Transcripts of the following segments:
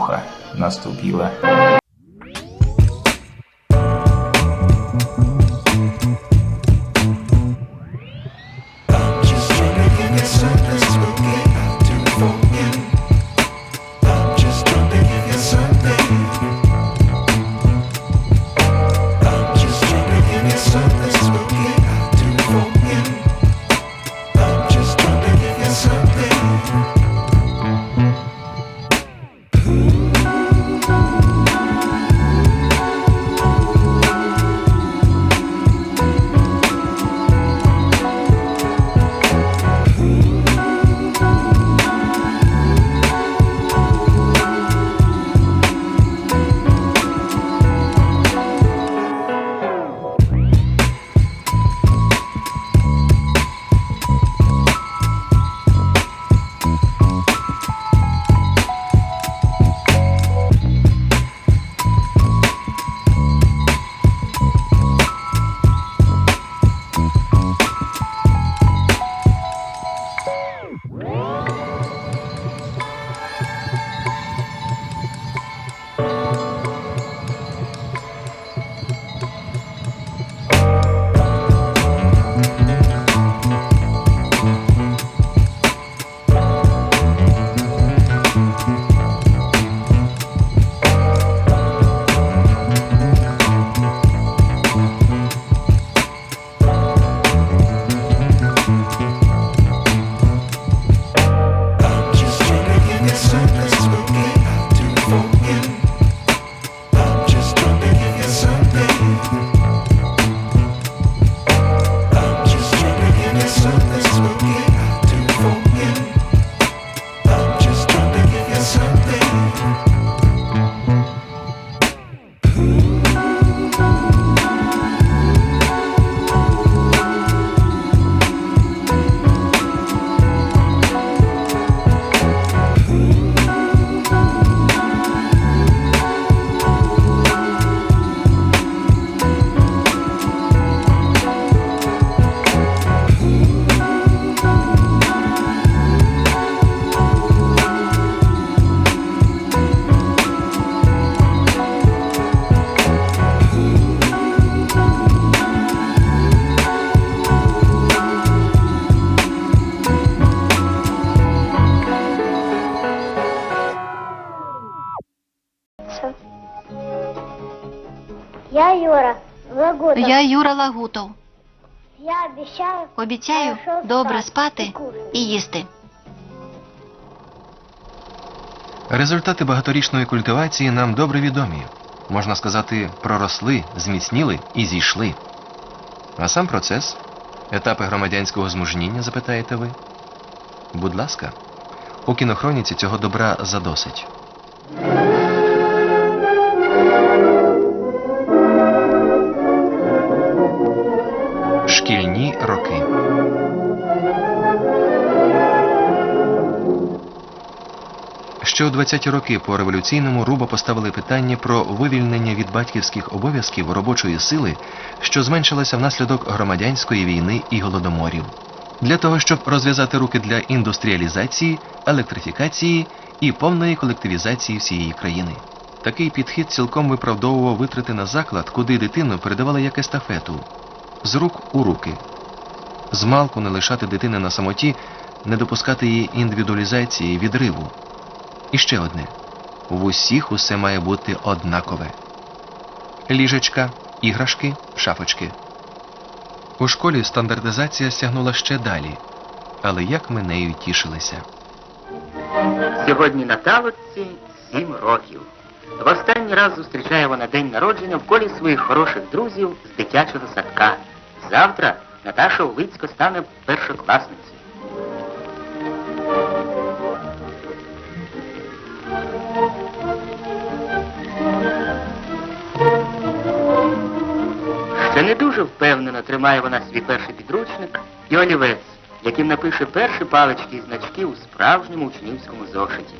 эпоха наступила. Я Юра Лагутов. Я обіцяю Обіцяю добре спати і і їсти. Результати багаторічної культивації нам добре відомі. Можна сказати, проросли, зміцніли і зійшли. А сам процес етапи громадянського змужніння, запитаєте ви? Будь ласка, у кінохроніці цього добра задосить. Ще у 20-ті роки по революційному Руба поставили питання про вивільнення від батьківських обов'язків робочої сили, що зменшилася внаслідок громадянської війни і голодоморів, для того, щоб розв'язати руки для індустріалізації, електрифікації і повної колективізації всієї країни. Такий підхід цілком виправдовував витрати на заклад, куди дитину передавали як естафету з рук у руки. Змалку не лишати дитини на самоті, не допускати її індивідуалізації, відриву. І ще одне. В усіх усе має бути однакове. Ліжечка, іграшки, шафочки. У школі стандартизація сягнула ще далі. Але як ми нею тішилися. Сьогодні Наталочці сім років. В останній раз зустрічає вона день народження в колі своїх хороших друзів з дитячого садка. Завтра Наташа Улицько стане першокласницею. Дуже впевнено тримає вона свій перший підручник і олівець, яким напише перші палички і значки у справжньому учнівському зошиті.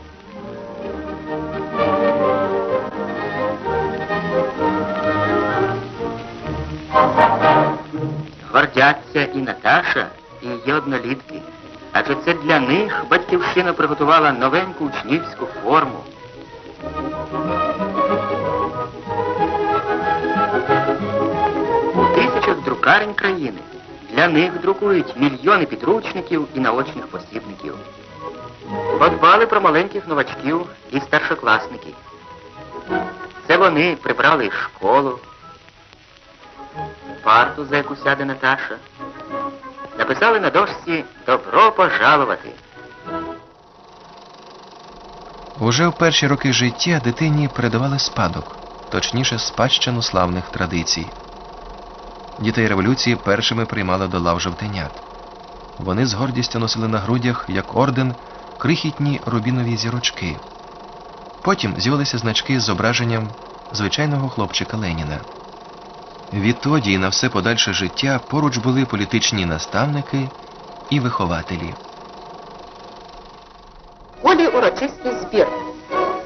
Гордяться і Наташа, і її однолітки. Адже це для них батьківщина приготувала новеньку учнівську форму. Країни. Для них друкують мільйони підручників і наочних посібників. Подбали про маленьких новачків і старшокласників. Це вони прибрали школу, парту, за яку сяде Наташа. Написали на дошці Добро пожалувати. Уже в перші роки життя дитині передавали спадок, точніше спадщину славних традицій. Дітей революції першими приймали до лав жовтенят. Вони з гордістю носили на грудях, як орден, крихітні рубінові зірочки. Потім з'явилися значки з зображенням звичайного хлопчика Леніна. Відтоді і на все подальше життя поруч були політичні наставники і вихователі. В Полі урочистий збір.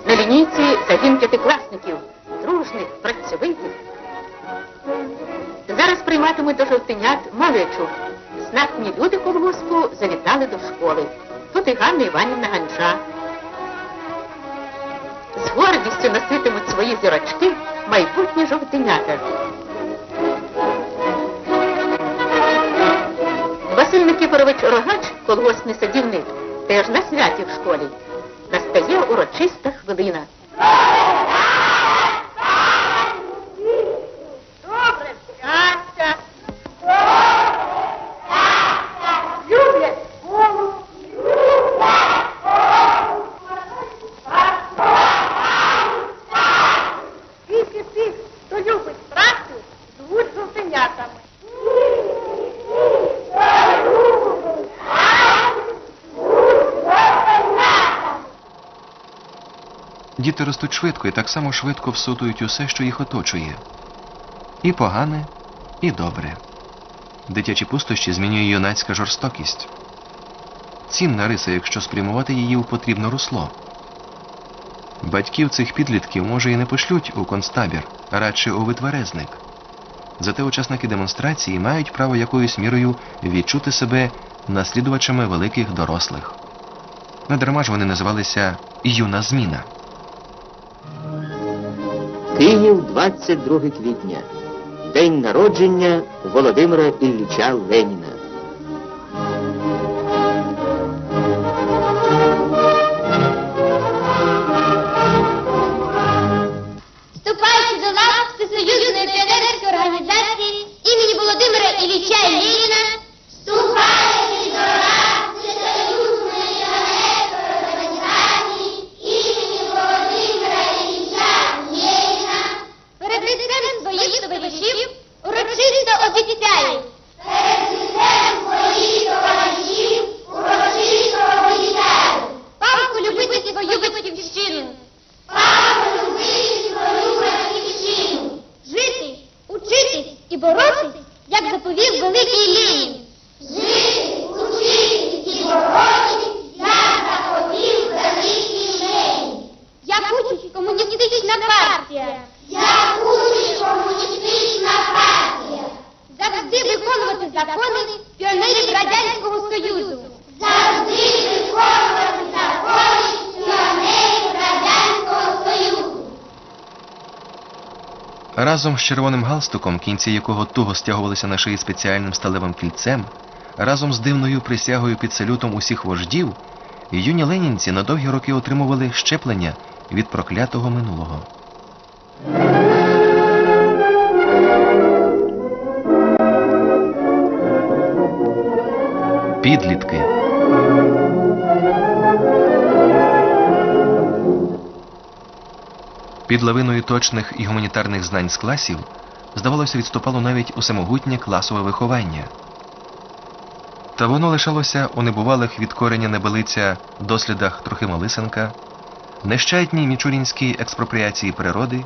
На лінійці загін п'ятикласників, дружних, працьовитих. Зараз прийматимуть до жовтенят малечу. Знатні люди колгоспу завітали до школи. Тут і Ганна Іванівна Ганча. З гордістю носитимуть свої зірочки майбутні жовтенята. Василь Никифорович Рогач, колгоспний садівник, теж на святі в школі. Настає урочиста хвилина. Добре, щастя. Люблять школу. Тільки тих, хто любить працю, звуть жовтенятами. Діти ростуть швидко і так само швидко всутують усе, що їх оточує. І погане, і добре. Дитячі пустощі змінює юнацька жорстокість. Цінна риса, якщо спрямувати її у потрібне русло. Батьків цих підлітків може і не пошлють у концтабір, а радше у витверезник. Зате учасники демонстрації мають право якоюсь мірою відчути себе наслідувачами великих дорослих. Недарма ж вони називалися юна зміна. Київ, 22 квітня. День народження Володимира Ілліча Леніна. Разом з червоним галстуком, кінці якого туго стягувалися на шиї спеціальним сталевим кільцем, разом з дивною присягою під салютом усіх вождів, юні ленінці на довгі роки отримували щеплення від проклятого минулого. Підлітки. Під лавиною точних і гуманітарних знань з класів, здавалося, відступало навіть у самогутнє класове виховання. Та воно лишалося у небувалих від кореня небелиця дослідах Трохима Лисенка, нещадній мічурінській експропріації природи,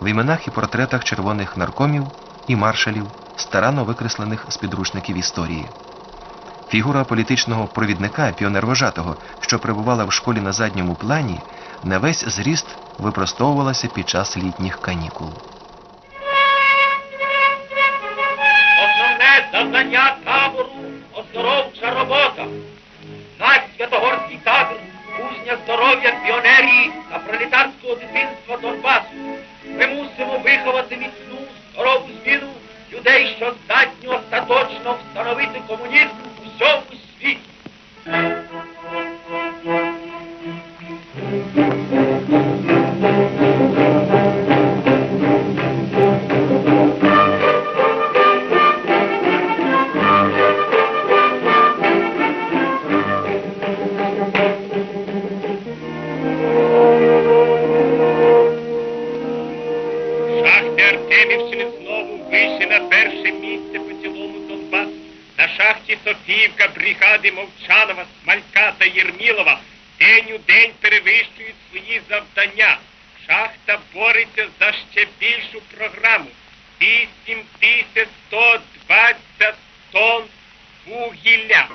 в іменах і портретах червоних наркомів і маршалів, старанно викреслених з підручників історії. Фігура політичного провідника, піонервожатого, що перебувала в школі на задньому плані, на весь зріст випростовувалася під час літніх канікул. Основне завдання табору оздоровча робота. Наш Святогорський табір кузня здоров'я піонерії та пролетарського дитинства Донбасу. За ще більшу програму. 8120 тонн вугілля.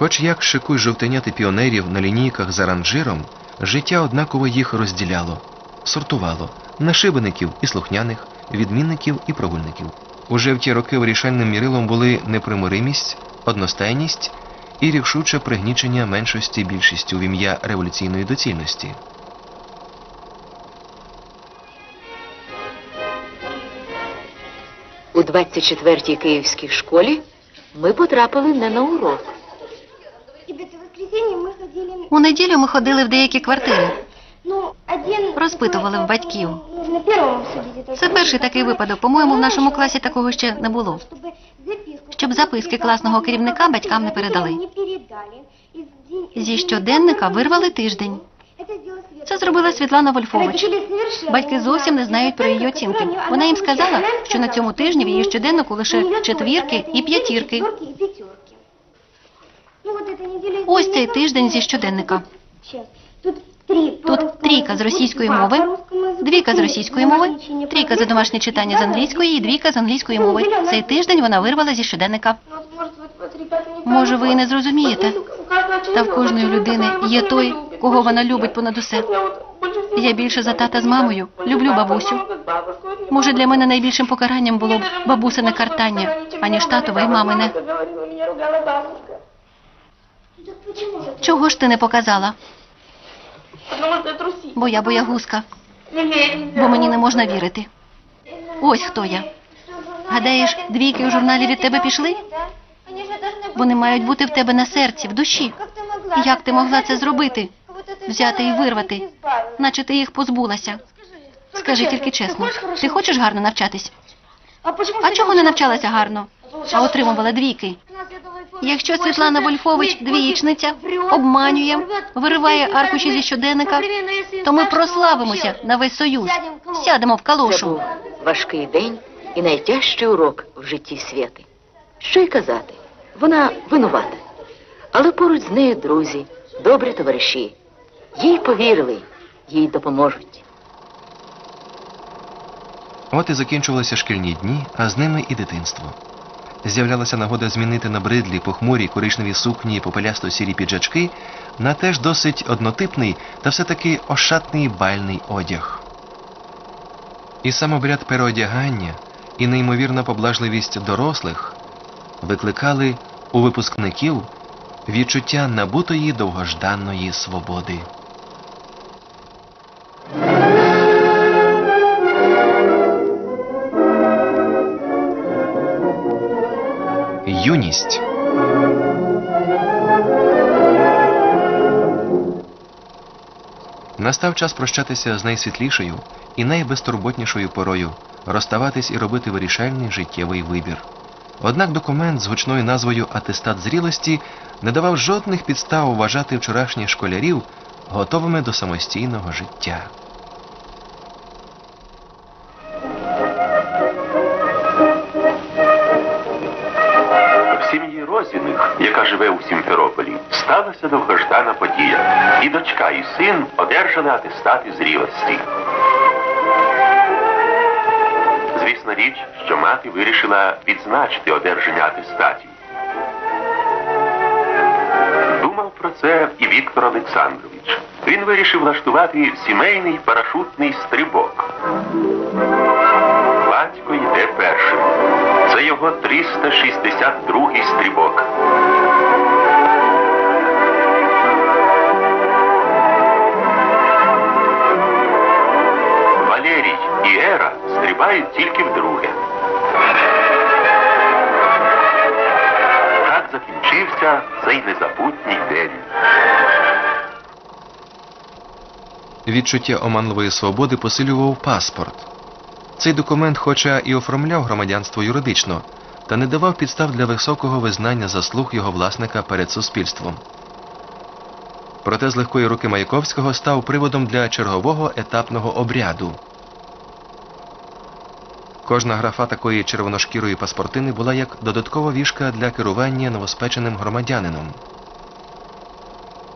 Хоч як шикуй жовтеняти піонерів на лінійках за ранжиром, життя однаково їх розділяло, сортувало на шибеників і слухняних, відмінників і прогульників. Уже в ті роки вирішальним мірилом були непримиримість, одностайність і рішуче пригнічення меншості більшістю в ім'я революційної доцільності. У 24-й київській школі ми потрапили не на урок. И до воскресенья мы ходили... У неділю ми ходили в деякі квартири. Ну, один... Розпитували в батьків. Нужно первому судить это. Це перший такий випадок. По-моєму, в нашому класі такого ще не було. Чтобы записку... Щоб записки класного керівника батькам не передали. Не передали. Из день- Зі щоденника вирвали тиждень. Это сделала Света. Це зробила Світлана Вольфович. Родители совершенно Батьки не зовсім не знают. знають про її оцінки. Вона їм сказала, що на цьому тижні в її щоденнику лише четвірки і п'ятірки. Ось цей тиждень зі щоденника. Тут. Трійка з російської мови, двійка з російської мови, трійка за домашнє читання з англійської і двійка з англійської мови. Цей тиждень вона вирвала зі щоденника. Може, ви і не зрозумієте. Та в кожної людини є той, кого вона любить понад усе. Я більше за тата з мамою люблю бабусю. Може, для мене найбільшим покаранням було б бабусине картання, аніж татове і мамине. Так почему же? Чого ж ти не показала? Бо я боягузка, бо мені не можна вірити. Ось хто я. Гадаєш, двійки у журналі від тебе пішли? Они же должны быть... Вони мають бути в тебе на серці, в душі. Как ты могла? Як ти могла це зробити? Как будто ты Взяти і взяла вирвати, их и избавилась. наче ти їх позбулася. Скажи тільки чесно, ти хочеш гарно навчатись? А почему А чого не навчалася гарно, А отримувала двійки? Якщо Світлана Вольфович двієчниця, обманює, вириває аркуші зі щоденника, то ми прославимося на весь союз. Сядемо в Це калошу. був важкий день і найтяжчий урок в житті Свєти. Що й казати, вона винувата. Але поруч з нею друзі, добрі товариші. Їй повірили, їй допоможуть. От і закінчувалися шкільні дні, а з ними і дитинство. З'являлася нагода змінити набридлі похмурі коричневі сукні попелясто сірі піджачки на теж досить однотипний та все-таки ошатний бальний одяг. І сам обряд переодягання і неймовірна поблажливість дорослих викликали у випускників відчуття набутої довгожданної свободи. Юність. Настав час прощатися з найсвітлішою і найбезтурботнішою порою, розставатись і робити вирішальний життєвий вибір. Однак документ з гучною назвою Атестат зрілості не давав жодних підстав вважати вчорашніх школярів готовими до самостійного життя. Сталася довгождана подія. І дочка, і син одержали атестати зрілості. Звісна річ, що мати вирішила відзначити одержання атестатів. Думав про це і Віктор Олександрович. Він вирішив влаштувати сімейний парашутний стрибок. батько йде першим. Це його 362-й стрибок. Валерій стрибають тільки вдруге. Так закінчився цей незабутній день. Відчуття оманливої свободи посилював паспорт. Цей документ, хоча і оформляв громадянство юридично, та не давав підстав для високого визнання заслуг його власника перед суспільством. Проте з легкої руки Маяковського став приводом для чергового етапного обряду. Кожна графа такої червоношкірої паспортини була як додаткова вішка для керування новоспеченим громадянином.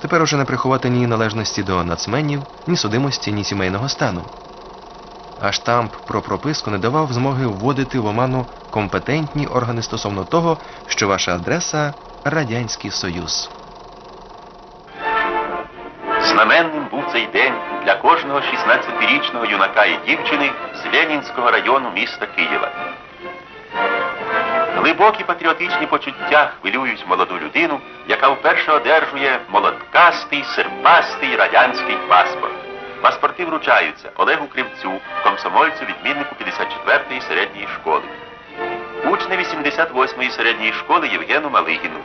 Тепер уже не приховати ні належності до нацменів, ні судимості, ні сімейного стану. А штамп про прописку не давав змоги вводити в оману компетентні органи стосовно того, що ваша адреса Радянський Союз. Знаменним був цей день для кожного 16-річного юнака і дівчини з Ленінського району міста Києва. Глибокі патріотичні почуття хвилюють молоду людину, яка вперше одержує молоткастий, серпастий радянський паспорт. Паспорти вручаються Олегу Кривцю, комсомольцю, відміннику 54-ї середньої школи, учневі 78-ї середньої школи Євгену Малигіну,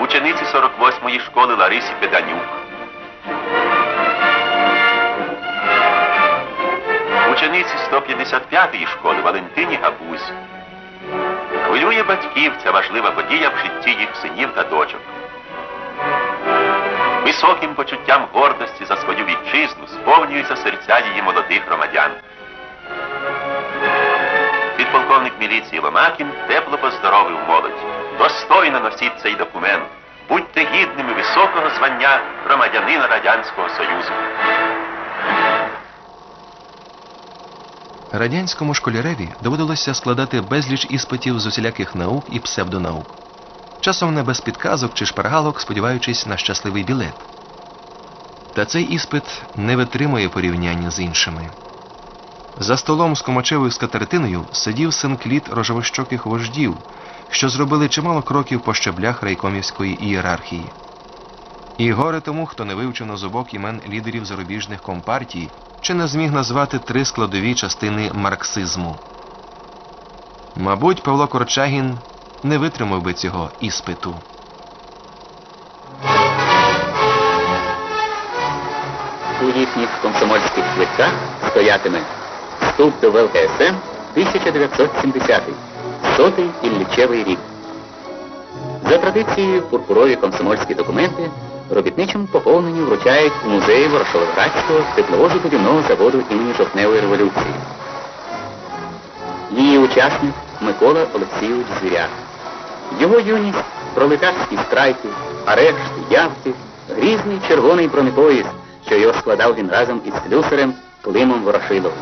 учениці 48-ї школи Ларисі Педанюк, 155-ї школи Валентині Габузь. Хвилює батьків ця важлива подія в житті їх синів та дочок. Високим почуттям гордості за свою вітчизну сповнюються серця її молодих громадян. Підполковник міліції Ломакін тепло поздоровив молодь. Достойно носіть цей документ. Будьте гідними високого звання громадянина Радянського Союзу. Радянському школяреві доводилося складати безліч іспитів з усіляких наук і псевдонаук. Часом не без підказок чи шпаргалок, сподіваючись на щасливий білет. Та цей іспит не витримує порівняння з іншими. За столом з комочевою скатертиною сидів синкліт рожевощоких вождів, що зробили чимало кроків по щеблях райкомівської ієрархії. І горе тому, хто не вивчив на зубок імен лідерів зарубіжних компартій, чи не зміг назвати три складові частини марксизму. Мабуть, Павло Корчагін не витримав би цього іспиту. У їхніх комсомольських квитках стоятиме вступ до ВЛКСМ 1970 сотий Іллічевий рік. За традицією пурпурові комсомольські документи робітничим поповненню вручають у музеї Ворошиловградського тепловозу-будівного заводу імені Жовтневої революції. Її учасник Микола Олексійович Звіряк. Його юність, пролетарські страйки, арешти, явки, грізний червоний бронепоїзд, що його складав він разом із слюсарем Климом Ворошиловим.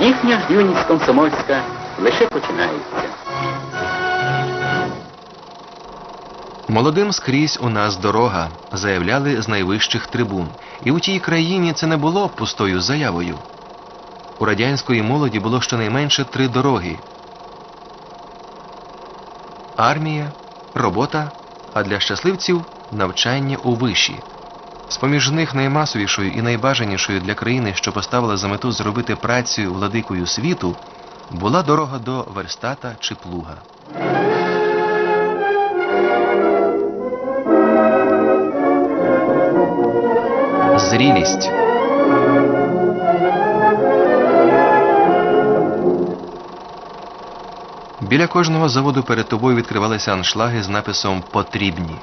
Їхня ж юність комсомольська лише починається. Молодим скрізь у нас дорога, заявляли з найвищих трибун. І у тій країні це не було пустою заявою. У радянської молоді було щонайменше три дороги: армія, робота, а для щасливців навчання у виші. З-поміж них наймасовішою і найбажанішою для країни, що поставила за мету зробити працю владикою світу, була дорога до верстата чи плуга. Зрілість. Біля кожного заводу перед тобою відкривалися аншлаги з написом Потрібні.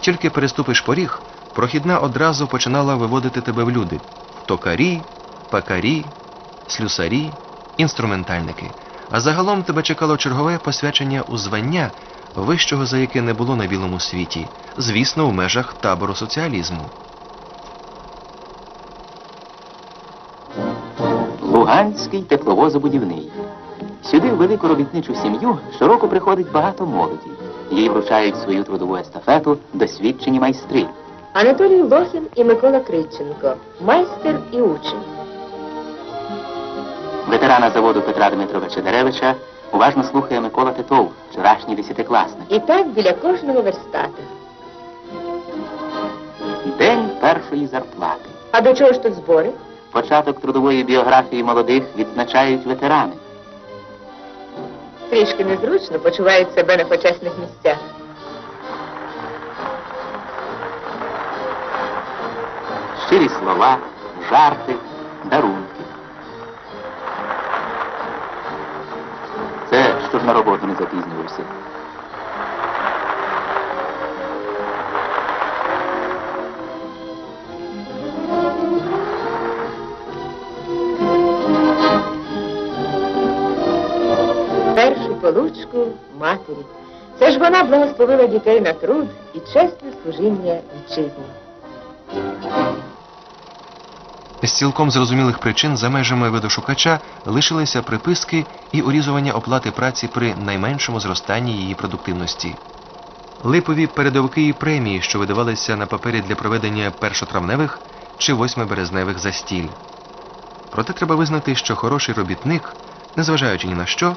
Тільки переступиш поріг, прохідна одразу починала виводити тебе в люди: токарі, пекарі, слюсарі, інструментальники. А загалом тебе чекало чергове посвячення у звання, вищого за яке не було на білому світі, звісно, в межах табору соціалізму. Луганський тепловозобудівний. Сюди в велику робітничу сім'ю щороку приходить багато молоді. Їй вручають свою трудову естафету досвідчені майстри. Анатолій Лохін і Микола Криченко, майстер і учень. Ветерана заводу Петра Дмитровича Деревича уважно слухає Микола Титов, вчорашній десятикласник. І так біля кожного верстата. День першої зарплати. А до чого ж тут збори? Початок трудової біографії молодих відзначають ветерани. Трішки незручно почувають себе на почесних місцях. Щирі слова, жарти, дарунки. Це щоб на роботу не запізнювався. Получку матері. Це ж вона благословила дітей на труд і чесне служіння вітчизні. З цілком зрозумілих причин за межами видошукача лишилися приписки і урізування оплати праці при найменшому зростанні її продуктивності. Липові передовики і премії, що видавалися на папері для проведення першотравневих чи восьмиберезневих застіль. Проте треба визнати, що хороший робітник, незважаючи ні на що,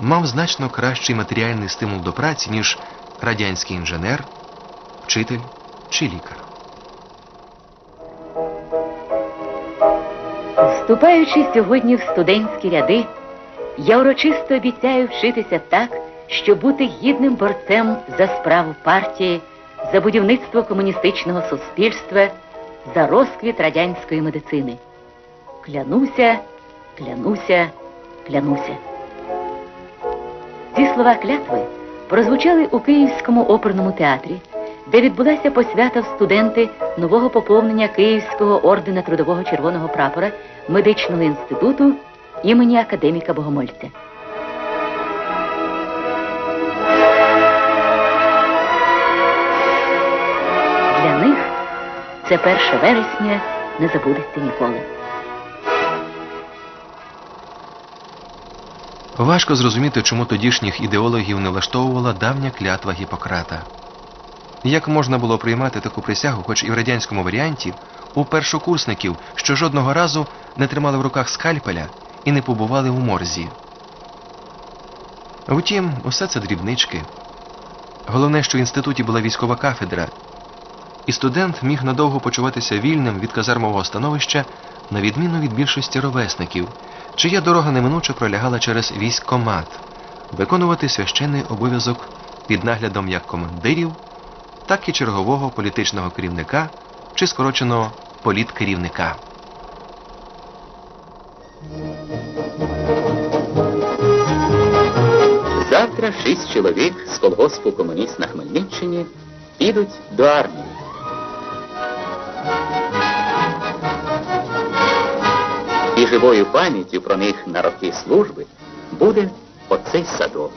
мав значно кращий матеріальний стимул до праці, ніж радянський інженер, вчитель чи лікар. Вступаючи сьогодні в студентські ряди, я урочисто обіцяю вчитися так, щоб бути гідним борцем за справу партії, за будівництво комуністичного суспільства, за розквіт радянської медицини. Клянуся, клянуся, клянуся. Ці слова клятви прозвучали у Київському оперному театрі, де відбулася посвята в студенти нового поповнення Київського ордена Трудового Червоного прапора медичного інституту імені академіка Богомольця. Для них це 1 вересня не забудеться ніколи. Важко зрозуміти, чому тодішніх ідеологів не влаштовувала давня клятва Гіппократа. Як можна було приймати таку присягу, хоч і в радянському варіанті, у першокурсників, що жодного разу не тримали в руках скальпеля і не побували у морзі. Втім, усе це дрібнички. Головне, що в інституті була військова кафедра, і студент міг надовго почуватися вільним від казармового становища, на відміну від більшості ровесників, чия дорога неминуче пролягала через військкомат, виконувати священний обов'язок під наглядом як командирів, так і чергового політичного керівника чи скороченого політкерівника. Завтра шість чоловік з колгоспу комуніст на Хмельниччині підуть до армії. І живою пам'яттю про них на роки служби буде оцей садок.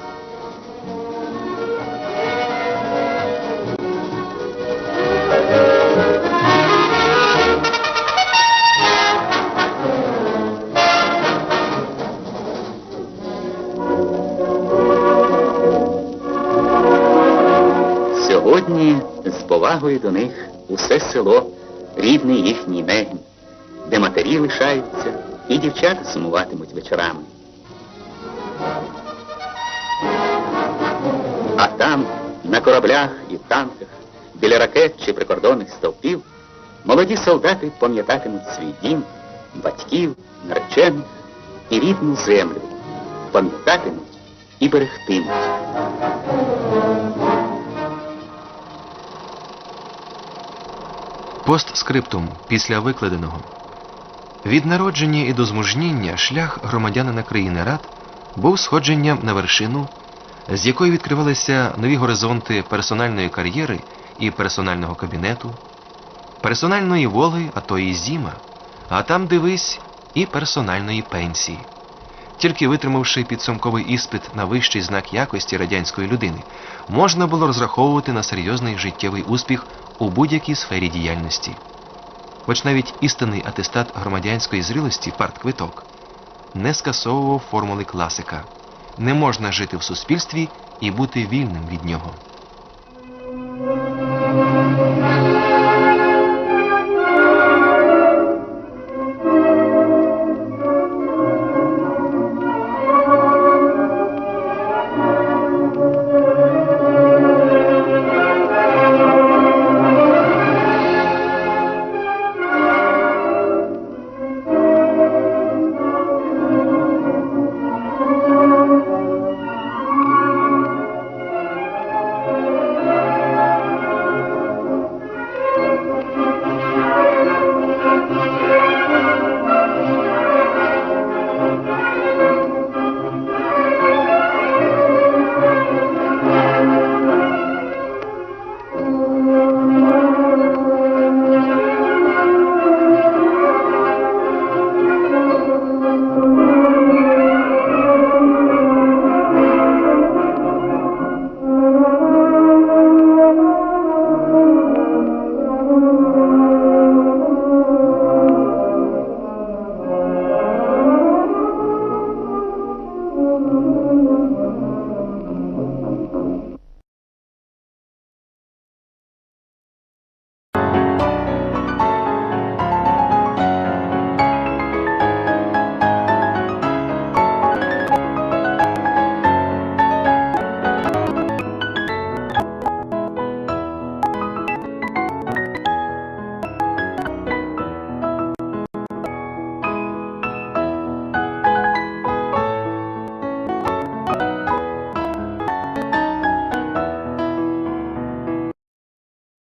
Сьогодні з повагою до них усе село рідний їхній мегінь, де матері лишаються і дівчата сумуватимуть вечорами. А там, на кораблях і танках, біля ракет чи прикордонних стовпів, молоді солдати пам'ятатимуть свій дім, батьків, наречених і рідну землю, пам'ятатимуть і берегтимуть. Постскриптум після викладеного. Від народження і до змужніння шлях громадянина країни Рад був сходженням на вершину, з якої відкривалися нові горизонти персональної кар'єри і персонального кабінету, персональної воли, а то і зіма, а там дивись і персональної пенсії. Тільки витримавши підсумковий іспит на вищий знак якості радянської людини, можна було розраховувати на серйозний життєвий успіх у будь-якій сфері діяльності. Хоч навіть істинний атестат громадянської зрілості партквиток не скасовував формули класика. Не можна жити в суспільстві і бути вільним від нього.